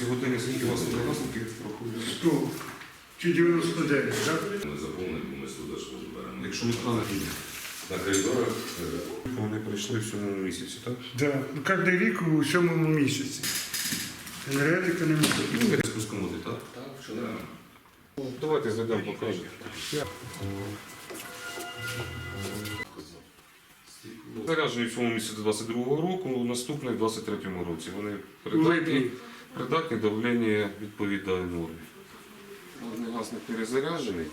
Сьогодні скільки у вас однокласників проходить? 100 чи 99, так? Ми заповнили, бо ми сюди ж беремо. Якщо не піде. На коридорах е, Вони прийшли в сьомому місяці, так? Да. Ну, кожен рік у сьомому місяці. Енергетика немає. Ну, ви спускомоди, так? так, що треба. Давайте зайдемо, покажемо. Заряджені в цьому місяці 22-го року, наступний в 23-му році. Вони придатні, придатні давлення відповідає нормі. Вогнегасник перезаряджений,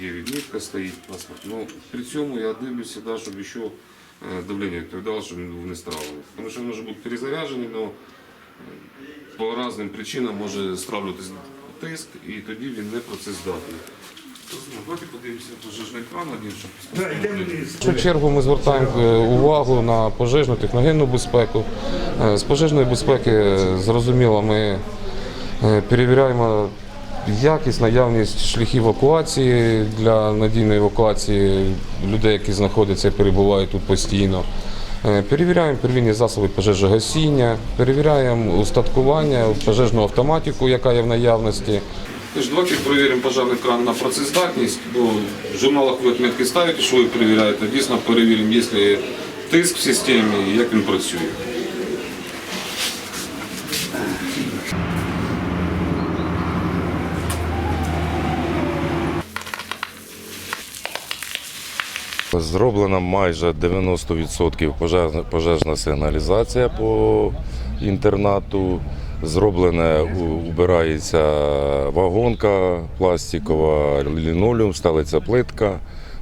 є відмітка, стоїть паспорт. Ну, при цьому я дивлюся, да, щоб ще давлення відповідало, щоб він був не стравлений. Тому що він може бути перезаряджений, але по різним причинам може стравлюватись тиск, і тоді він не працездатний. Давайте подивимося пожежний кран один, щоб Да, йдемо вниз. В першу чергу ми звертаємо е, увагу на пожежну техногенну безпеку. Е, З пожежної безпеки, е, зрозуміло, ми перевіряємо якість, наявність шляхів евакуації для надійної евакуації людей, які знаходяться і перебувають тут постійно. Перевіряємо первинні засоби пожежогасіння, перевіряємо устаткування, пожежну автоматику, яка є в наявності. Тож давайте перевіримо пожежний кран на працездатність, бо в журналах ви відмітки ставите, що ви перевіряєте. Дійсно перевіримо, є тиск в системі і як він працює. Зроблена майже 90% пожежна, пожежна сигналізація по інтернату. Зроблене убирається вагонка пластикова, лінолеум, стелиться плитка.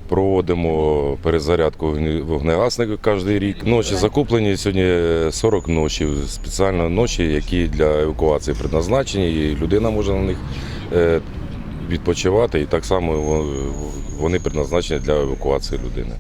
Проводимо перезарядку вогне- вогнегасників кожен рік. Ночі закуплені сьогодні 40 ночів, спеціально ночі, які для евакуації предназначені, і людина може на них е, відпочивати, і так само вони предназначені для евакуації людини.